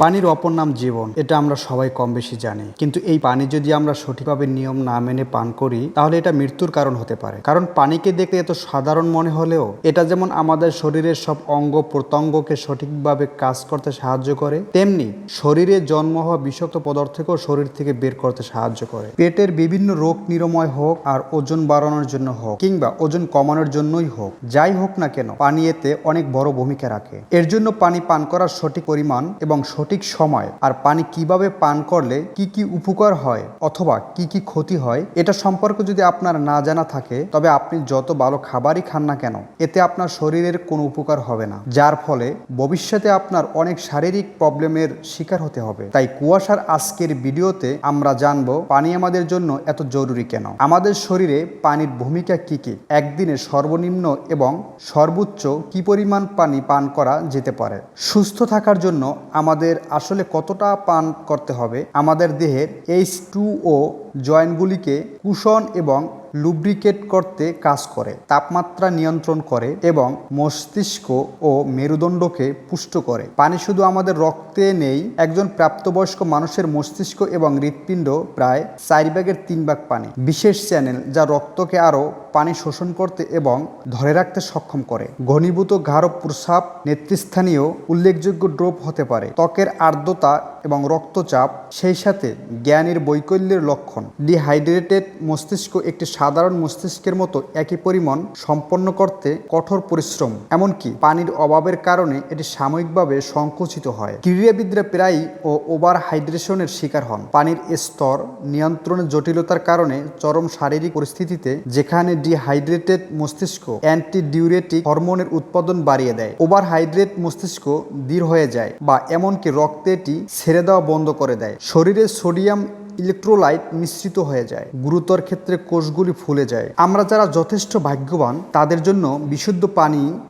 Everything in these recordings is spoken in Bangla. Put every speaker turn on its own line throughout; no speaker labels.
পানির অপর নাম জীবন, এটা আমরা সবাই কম বেশি জানি। কিন্তু এই পানি যদি আমরা সঠিকভাবে নিয়ম না মেনে পান করি, তাহলে এটা মৃত্যুর কারণ হতে পারে। কারণ পানিকে দেখতে এত সাধারণ মনে হলেও, এটা যেমন আমাদের শরীরের সব অঙ্গ প্রত্যঙ্গকে সঠিকভাবে কাজ করতে সাহায্য করে, তেমনি শরীরে জন্ম হওয়া বিষাক্ত পদার্থকেও শরীর থেকে বের করতে সাহায্য করে। পেটের বিভিন্ন রোগ নিরাময় হোক আর ওজন বাড়ানোর জন্য হোক, কিংবা ওজন কমানোর জন্যই হোক, যাই হোক না কেন, পানি এতে অনেক বড় ভূমিকা রাখে। এর জন্য পানি পান করার সঠিক পরিমাণ এবং সঠিক সময় আর পানি কীভাবে পান করলে কি কি উপকার হয় অথবা কি কি ক্ষতি হয়, এটা সম্পর্কে যদি আপনার না জানা থাকে, তবে আপনি যত ভালো খাবারই খান না কেন, এতে আপনার শরীরের কোনো উপকার হবে না। যার ফলে ভবিষ্যতে আপনার অনেক শারীরিক প্রবলেমের শিকার হতে হবে। তাই কুয়াশার আজকের ভিডিওতে আমরা জানব, পানি আমাদের জন্য এত জরুরি কেন? আমাদের শরীরে পানির ভূমিকা কি কি? একদিনে সর্বনিম্ন এবং সর্বোচ্চ কি পরিমাণ পানি পান করা যেতে পারে? সুস্থ থাকার জন্য আমাদের আসলে কতটা পান করতে হবে, আমাদের দেহের এইচ টু ও জয়েন্টগুলিকে কুশন এবং লুব্রিকেট করতে কাজ করে, তাপমাত্রা নিয়ন্ত্রণ করে এবং মস্তিষ্ক ও মেরুদণ্ডকে পুষ্ট করে। পানি শুধু আমাদের রক্তে নেই, একজন প্রাপ্তবয়স্ক মানুষের মস্তিষ্ক এবং হৃৎপিণ্ড প্রায় চার ভাগের তিন ভাগ পানি। বিশেষ চ্যানেল যা রক্তকে আরও পানি শোষণ করতে এবং ধরে রাখতে সক্ষম করে। ঘনীভূত গাঢ় প্রসাব নেতৃস্থানীয় উল্লেখযোগ্য ড্রপ হতে পারে। ত্বকের আর্দ্রতা এবং রক্তচাপ সেই সাথে জ্ঞানের বৈকল্যের লক্ষণ। ডিহাইড্রেটেড মস্তিষ্ক একটি সাধারণ মস্তিষ্কের মতো একই পরিমাণ সম্পন্ন করতে কঠোর পরিশ্রম, এমনকি পানির অভাবের কারণে এটি সাময়িকভাবে সংকুচিত হয়। ক্রীড়াবিদরা প্রায়ই ও ওভার হাইড্রেশনের শিকার হন। পানির স্তর নিয়ন্ত্রণের জটিলতার কারণে চরম শারীরিক পরিস্থিতিতে যেখানে ডিহাইড্রেটেড মস্তিষ্ক অ্যান্টি ডিউরেটিক হরমোনের উৎপাদন বাড়িয়ে দেয়। ওভার হাইড্রেট মস্তিষ্ক দৃঢ় হয়ে যায় বা এমনকি রক্তেটি ছেড়ে দেওয়া বন্ধ করে দেয়। শরীরে সোডিয়াম ইলেকট্রোলাইট মিশ্রিত হয়ে যায়। গুরুতর ক্ষেত্রে কোষগুলি ফুলে যায়। আমরা যারা যথেষ্ট ভাগ্যবান, তাদের জন্য বিশুদ্ধ পানি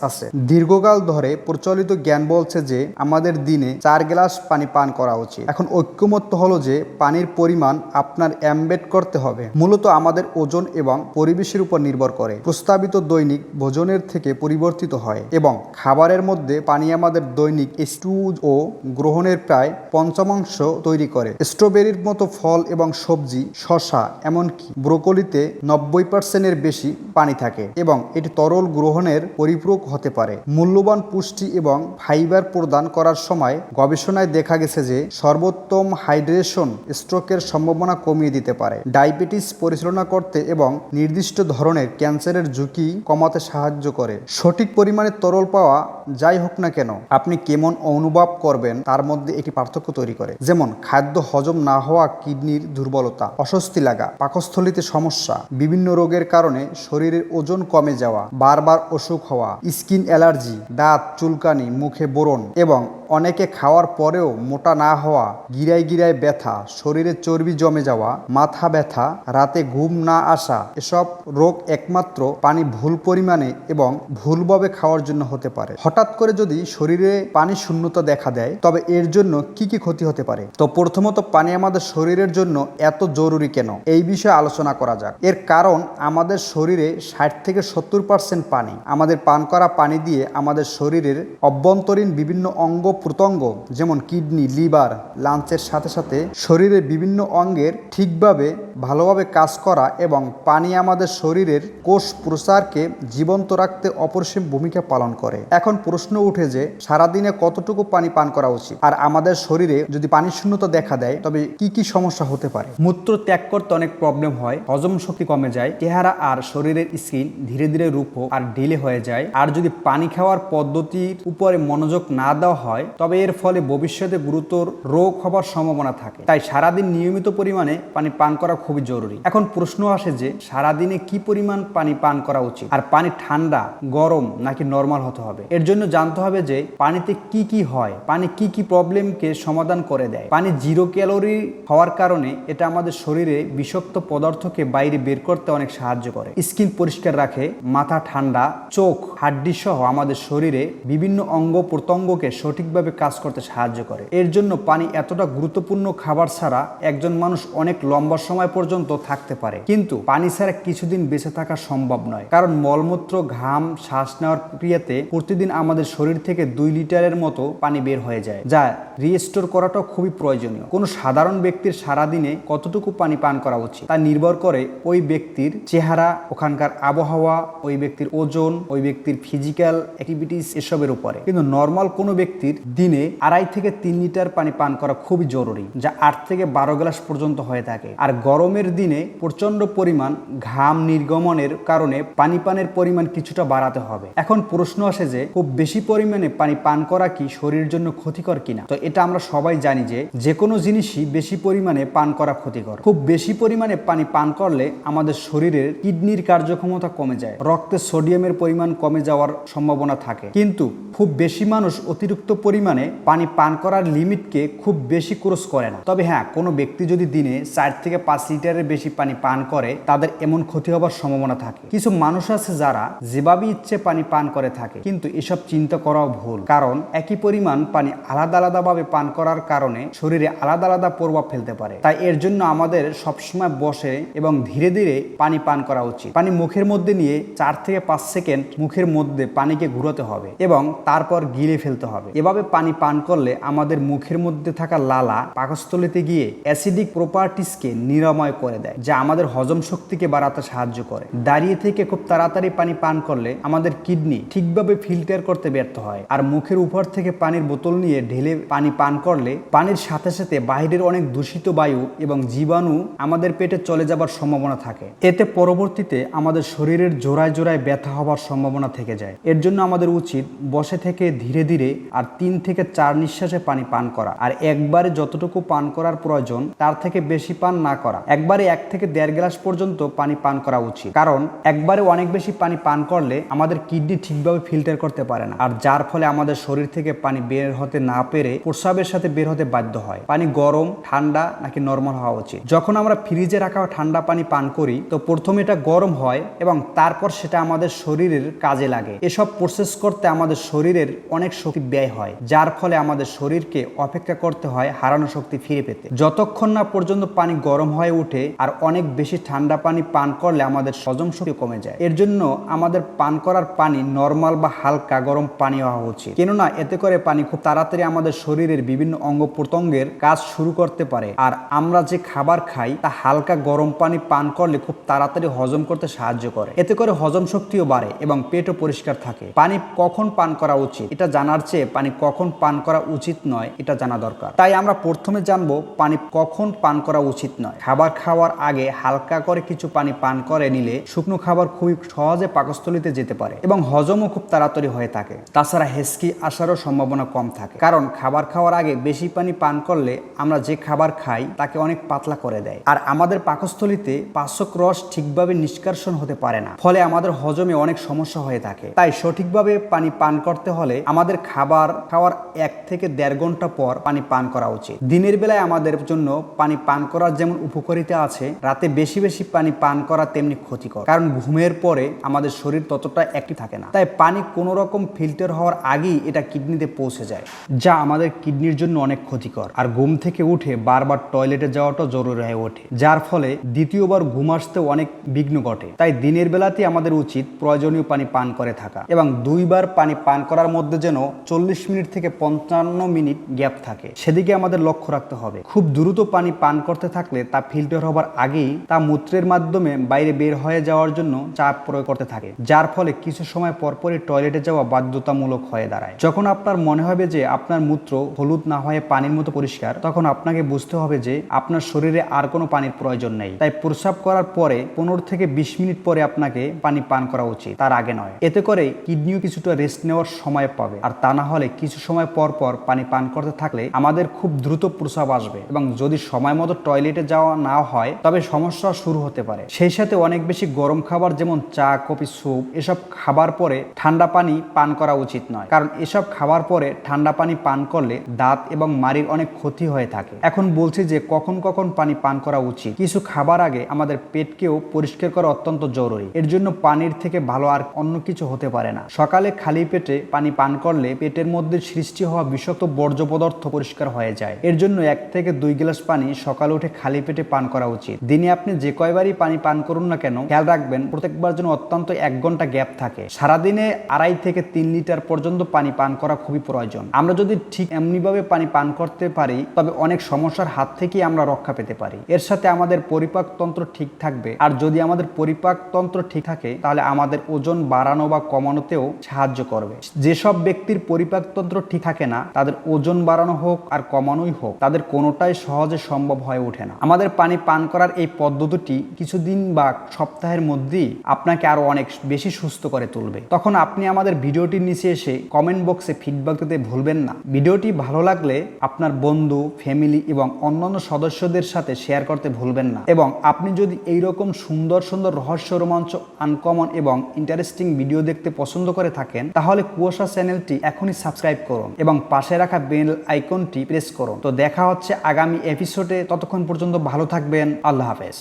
আছে। দীর্ঘকাল ধরে প্রচলিত জ্ঞান বলছে যে, আমাদের দিনে চার গ্লাস পানি পান করা উচিত। এখন ঐক্যমত্য হলো যে, পানির পরিমাণ আপনার অ্যাম্বেড করতে হবে। মূলত আমাদের ওজন এবং পরিবেশের উপর নির্ভর করে। প্রস্তাবিত দৈনিক ভোজনের থেকে পরিবর্তিত হয় এবং খাবারের মধ্যে পানি আমাদের দৈনিক স্টু ও গ্রহণের প্রায় পঞ্চমাংশ তৈরি করে। স্ট্রবেরির মতো ফল এবং সবজি শশা এমনকি ব্রোকলিতে নব্বই পার্সেন্টের বেশি পানি থাকে এবং এটি তরল গ্রহণের পরিপূরক হতে পারে। মূল্যবান পুষ্টি এবং ফাইবার প্রদান করার সময় গবেষণায় দেখা গেছে যে সর্বোত্তম হাইড্রেশন স্ট্রোকের সম্ভাবনা কমিয়ে দিতে পারে। ডায়াবেটিস পরিচালনা করতে এবং নির্দিষ্ট ধরনের ক্যান্সারের ঝুঁকি কমাতে সাহায্য করে। সঠিক পরিমাণে তরল পাওয়া যাই হোক না কেন, আপনি কেমন অনুভব করবেন তার মধ্যে একটি পার্থক্য তৈরি করে। যেমন, খাদ্য হজম না হওয়া কিডনির দুর্বলতা, অস্বস্তি লাগা, পাকস্থলিতে সমস্যা, বিভিন্ন রোগের কারণে শরীরের ওজন কমে যাওয়া, বারবার অসুখ হওয়া, স্কিন অ্যালার্জি, দাঁত, চুলকানি, মুখে বোরন এবং অনেকে খাওয়ার পরেও মোটা না হওয়া, গিরায় গিরায় ব্যথা, শরীরে চর্বি জমে যাওয়া, মাথা ব্যথা, রাতে ঘুম না আসা, এসব রোগ একমাত্র পানি ভুল পরিমাণে এবং ভুলভাবে খাওয়ার জন্য হতে পারে। হঠাৎ করে যদি শরীরে পানি শূন্যতা দেখা দেয়, তবে এর জন্য কি কি ক্ষতি হতে পারে? তো প্রথমত পানি আমাদের শরীরের জন্য এত জরুরি কেন? এই বিষয়ে আলোচনা করা যাক। এর কারণ আমাদের শরীরে ষাট থেকে সত্তর পার্সেন্ট পানি। আমাদের পান করা পানি দিয়ে আমাদের শরীরের অভ্যন্তরীণ বিভিন্ন অঙ্গ প্রত্যঙ্গ যেমন কিডনি লিভার লাঞ্চের সাথে সাথে শরীরের বিভিন্ন অঙ্গের ঠিকভাবে ভালোভাবে কাজ করা এবং পানি আমাদের শরীরের কোষ প্রসারকে জীবন্ত রাখতে অপরিসীম ভূমিকা পালন করে। এখন প্রশ্ন উঠে যে, সারাদিনে কতটুকু পানি পান করা উচিত? আর আমাদের শরীরে যদি পানি শূন্যতা দেখা দেয়, তবে কি কি সমস্যা হতে পারে? মূত্র ত্যাগ করতে অনেক প্রবলেম হয়, হজম শক্তি কমে যায়, চেহারা আর শরীরের স্কিন ধীরে ধীরে রূপ আর ঢিলে হয়ে যায়। আর যদি পানি খাওয়ার পদ্ধতির উপরে মনোযোগ না দেওয়া হয়, তবে এর ফলে ভবিষ্যতে গুরুতর রোগ হবার সম্ভাবনা থাকে। তাই সারাদিন নিয়মিত পরিমাণে পানি পান করা খুবই জরুরি। এখন প্রশ্ন আসে যে, সারাদিনে কি পরিমাণ পানি পান করা উচিত? আর পানি ঠান্ডা, গরম নাকি নর্মাল হতে হবে? এর জন্য জানতে হবে যে, পানিতে কি কি হয়? পানি কি কি প্রবলেমকে সমাধান করে দেয়? পানি জিরো ক্যালোরি হওয়ার কারণে এটা আমাদের শরীরে বিষাক্ত পদার্থকে বাইরে বের করতে অনেক সাহায্য করে। স্কিন পরিষ্কার রাখে, মাথা ঠান্ডা, চোখ, হাড্ডি সহ আমাদের শরীরে বিভিন্ন অঙ্গ প্রত্যঙ্গকে সঠিকভাবে কাজ করতে সাহায্য করে। এর জন্য পানি এতটা গুরুত্বপূর্ণ খাবার ছাড়া একজন মানুষ অনেক লম্বা সময় পর্যন্ত থাকতে পারে। কিন্তু পানি ছাড়া কিছুদিন বেঁচে থাকা সম্ভব নয়। কারণ মলমূত্র, ঘাম, শ্বাস নেওয়ার প্রক্রিয়াতে প্রতিদিন আমাদের শরীর থেকে দুই লিটারের মতো পানি বের হয়ে যায়, যা রিস্টোর করাটাও খুবই প্রয়োজনীয়। কোনো সাধারণ ব্যক্তির সারাদিনে কতটুকু পানি পান করা উচিত, তা নির্ভর করে ওই ব্যক্তির চেহারা, ওখানকার আবহাওয়া, ওই ব্যক্তির ওজন, ওই ব্যক্তির ফিজিক্যাল অ্যাক্টিভিটিস এসবের উপরে। কিন্তু নর্মাল কোনো ব্যক্তির দিনে আড়াই থেকে তিন লিটার পানি পান করা খুবই জরুরি, যা আট থেকে বারো গ্লাস পর্যন্ত হয়ে থাকে। আর গরমের দিনে প্রচণ্ড পরিমাণ ঘাম নির্গমনের কারণে পানি পানের পরিমাণ কিছুটা বাড়াতে হবে। এখন প্রশ্ন আসে যে, খুব বেশি পরিমাণে পানি পান করা কি শরীরের জন্য ক্ষতিকর কিনা? তো এটা আমরা সবাই জানি যে যে কোনো জিনিসই বেশি পরিমাণে পান করা ক্ষতিকর। খুব বেশি পরিমাণে পানি পান করলে আমাদের শরীরের কিডনির কার্যক্ষমতা কমে যায়, রক্তে সোডিয়ামের পরিমাণ কমে যাওয়ার সম্ভাবনা থাকে। কিন্তু খুব বেশি মানুষ অতিরিক্ত পরিমাণে পানি পান করার লিমিটকে খুব বেশি ক্রস করে না। তবে হ্যাঁ কোনো ব্যক্তি যদি দিনে চার থেকে পাঁচ লিটারের বেশি পানি পান করে, তাদের এমন ক্ষতি হবার সম্ভাবনা থাকে। কিছু মানুষ আছে যারা যেভাবে ইচ্ছে পানি পান করে থাকে, কিন্তু এসব চিন্তা করাও ভুল। কারণ একই পরিমাণ পানি আলাদা আলাদাভাবে পান করার কারণে শরীরে আলাদা আলাদা প্রভাব ফেলতে পারে। তাই এর জন্য আমাদের সবসময় বসে এবং ধীরে ধীরে পানি পান করা উচিত। পানি মুখের মধ্যে নিয়ে চার থেকে পাঁচ সেকেন্ড মুখের মধ্যে পানিকে ঘুরাতে হবে এবং তারপর গিলে ফেলতে হবে। এভাবে পানি পান করলে আমাদের মুখের মধ্যে থাকা লালা পাকস্থলিতে গিয়ে অ্যাসিডিক প্রপার্টিসকে নিরাময় করে দেয়, যা আমাদের হজম শক্তিকে বাড়াতে সাহায্য করে। দাঁড়িয়ে থেকে খুব তাড়াতাড়ি পানি পান করলে আমাদের কিডনি ঠিকভাবে ফিল্টার করতে ব্যর্থ হয়, আর মুখের উপর থেকে পানির বোতল নিয়ে ঢেলে পানি পান করলে পানির সাথে সাথে বাইরের অনেক দূষিত বায়ু এবং জীবাণু আমাদের পেটে চলে যাবার সম্ভাবনা থাকে। এতে পরবর্তীতে আমাদের শরীরের জোড়ায় জোড়ায় ব্যথা হবার সম্ভাবনা থেকে যায়। এর জন্য আমাদের উচিত বসে থেকে ধীরে ধীরে আর তিন থেকে চার নিঃশ্বাসে পানি পান করা, আর একবারে যতটুকু পান করার প্রয়োজন তার থেকে বেশি পান না করা। একবারে এক থেকে দেড় গ্লাস পর্যন্ত পানি পান করা উচিত। কারণ একবারে অনেক বেশি পানি পান করলে আমাদের কিডনি ঠিকভাবে ফিল্টার করতে পারে না। আর যার ফলে আমাদের শরীর থেকে পানি বের হতে না পেরে প্রস্রাবের সাথে বের হতে বাধ্য হয়। পানি গরম, ঠান্ডা নাকি নর্মাল হওয়া উচিত। যখন আমরা ফ্রিজে রাখা ঠান্ডা পানি পান করি, তো প্রথমে এটা গরম হয় এবং তারপর সেটা আমাদের শরীরের কাজে লাগে। এসব প্রসেস করতে আমাদের শরীরের অনেক শক্তি ব্যয় হয়, যার ফলে আমাদের শরীরকে অপেক্ষা করতে হয় হারানো শক্তি ফিরে পেতে। যতক্ষণ না পর্যন্ত পানি গরম হয়ে ওঠে আর অনেক বেশি ঠান্ডা পানি পান করলে আমাদের হজম শক্তি কমে যায়। এর জন্য আমাদের পান করার পানি নর্মাল বা হালকা গরম পানি হওয়া উচিত। কেননা এতে করে পানি খুব তাড়াতাড়ি আমাদের শরীরের বিভিন্ন অঙ্গ প্রত্যঙ্গের কাজ শুরু করতে পারে। আর আমরা যে খাবার খাই, তা হালকা গরম পানি পান করলে খুব তাড়াতাড়ি হজম করতে সাহায্য করে। এতে করে হজম শক্তিও বাড়ে এবং পেটও পরিষ্কার থাকে। পানি কখন পান করা উচিত, এটা জানার চেয়ে পানি কখন পান করা উচিত নয়, এটা জানা দরকার। তাই আমরা প্রথমে জানব পানি কখন পান করা উচিত নয়। খাবার খাওয়ার আগে হালকা করে কিছু পানি পান করে নিলে শুকনো খাবার খুবই সহজে পাকস্থলিতে যেতে পারে এবং হজমও খুব তাড়াতাড়ি হয়ে থাকে। তাছাড়া হেসকি আসারও সম্ভাবনা কম থাকে। কারণ খাবার খাওয়ার আগে বেশি পানি পান করলে আমরা যে খাবার খাই তাকে অনেক পাতলা করে দেয়। আর আমাদের পাকস্থলিতে পাচক রস ঠিকভাবে নিষ্কাশন হতে পারে না। ফলে আমাদের হজমে অনেক সমস্যা হয়ে থাকে। তাই সঠিকভাবে পানি পান করতে হলে আমাদের খাবার খাওয়ার এক থেকে দেড় ঘণ্টা পর পানি পান করা উচিত। দিনের বেলায় আমাদের জন্য পানি পান করার যেমন উপকারিতা আছে, রাতে বেশি বেশি পানি পান করা তেমনি ক্ষতিকর। কারণ ঘুমের পরে আমাদের শরীর ততটা অ্যাক্টিভ থাকে না। তাই পানি কোনো রকম ফিল্টার হওয়ার আগেই এটা কিডনিতে পৌঁছে যায়, যা আমাদের কিডনির জন্য অনেক ক্ষতিকর। আর ঘুম থেকে উঠে বারবার টয়লেটে যাওয়াটা জরুরি হয়ে ওঠে, যার ফলে দ্বিতীয়বার ঘুম আসতেও অনেক বিঘ্ন ঘটে। তাই দিনের বেলাতেই আমাদের উচিত প্রয়োজনীয় পানি পান করে থাকা এবং দুইবার পানি পান করার মধ্যে যেন চল্লিশ মিনিট থেকে পঞ্চান্ন মিনিট গ্যাপ থাকে। সেদিকে আমাদের লক্ষ্য রাখতে হবে। খুব দ্রুত পানি পান করতে থাকলে তা ফিল্টার হবার আগেই তা মূত্রের মাধ্যমে বাইরে বের হয়ে যাওয়ার জন্য চাপ প্রয়োগ করতে থাকে, যার ফলে কিছু সময় পরপরই টয়লেটে যাওয়া বাধ্যতামূলক হয়ে দাঁড়ায়। যখন আপনার মনে হবে যে আপনার মূত্র হলুদ না হয়ে পানির মতো পরিষ্কার, তখন আপনাকে বুঝতে হবে যে আপনার শরীরে আর কোনো পানির প্রয়োজন নেই। তাই প্রস্রাব করার পরে পনেরো থেকে বিশ মিনিট পরে আপনাকে পানি পান করা উচিত, তার আগে নয়। এতে করে কিডনিও কিছুটা রেস্ট নেওয়ার সময় পাবে। আর তা না হলে কিছু সময় পর পর পানি পান করতে থাকলে আমাদের খুব দ্রুত প্রস্রাব আসবে এবং যদি সময় মতো টয়লেটে যাওয়া না হয়, তবে সমস্যা শুরু হতে পারে। সেই সাথে অনেক বেশি গরম খাবার যেমন চা, কফি, স্যুপ, এসব খাবার পরে ঠান্ডা পানি পান করা উচিত নয়। কারণ এসব খাবার পরে ঠান্ডা পানি পান করলে দাঁত এবং মাড়ির অনেক ক্ষতি হয়ে থাকে। এখন বলছি যে কখন কখন পানি পান করা উচিত। কিছু খাবার আগে আমাদের পেটকেও পরিষ্কার করা অত্যন্ত জরুরি। এর জন্য পানির থেকে ভালো আর অন্য কিছু হতে পারে না। সকালে খালি পেটে পানি পান করলে পেটের মধ্যে সৃষ্টি হওয়া বিষাক্ত বর্জ্য পদার্থ পরিষ্কার হয়ে যায়। এর জন্য এক থেকে দুই গ্লাস পানি সকালে উঠে খালি পেটে পান পান করা উচিত। দিনে আপনি যে কয়বারই পানি পান করুন না কেন, খেয়াল রাখবেন, প্রত্যেকবার যেন অত্যন্ত এক ঘণ্টা গ্যাপ থাকে। সারাদিনে আড়াই থেকে তিন লিটার পর্যন্ত পানি পান করা খুবই প্রয়োজন। আমরা যদি ঠিক এমনিভাবে পানি পান করতে পারি, তবে অনেক সমস্যার হাত থেকেই আমরা রক্ষা পেতে পারি। এর সাথে আমাদের পরিপাক তন্ত্র ঠিক থাকবে। আর যদি আমাদের পরিপাক তন্ত্র ঠিক থাকে, তাহলে আমাদের ওজন বাড়ানো বা কমানোতেও সাহায্য করবে। যেসব ব্যক্তির পরিপাক তন্ত্র ঠিক থাকে না, তাদের ওজন বাড়ানো হোক আর কমানোই হোক, তাদের কোনোটাই সহজে সম্ভব হয়ে ওঠে না। আমাদের পানি পান করার এই পদ্ধতিটি কিছুদিন বা সপ্তাহের মধ্যেই আপনাকে আরও অনেক বেশি সুস্থ করে তুলবে। তখন আপনি আমাদের ভিডিওটির নিচে এসে কমেন্ট বক্সে ফিডব্যাক দিতে ভুলবেন না। ভিডিওটি ভালো লাগলে আপনার বন্ধু ফ্যামিলি এবং অন্যান্য সদস্যদের সাথে শেয়ার করতে ভুলবেন না। এবং আপনি যদি এই রকম সুন্দর সুন্দর রহস্য, রোমাঞ্চ আনকমন এবং ইন্টারেস্টিং ভিডিও দেখতে পছন্দ করে থাকেন, তাহলে কুয়াশা চ্যানেলটি এখনই সাবস্ক্রাইব করুন এবং পাশে রাখা বেল আইকনটি প্রেস করুন। তো দেখা হচ্ছে আগামী এপিসোডে ততক্ষণ পর্যন্ত ভালো থাকবেন আল্লাহ হাফেজ।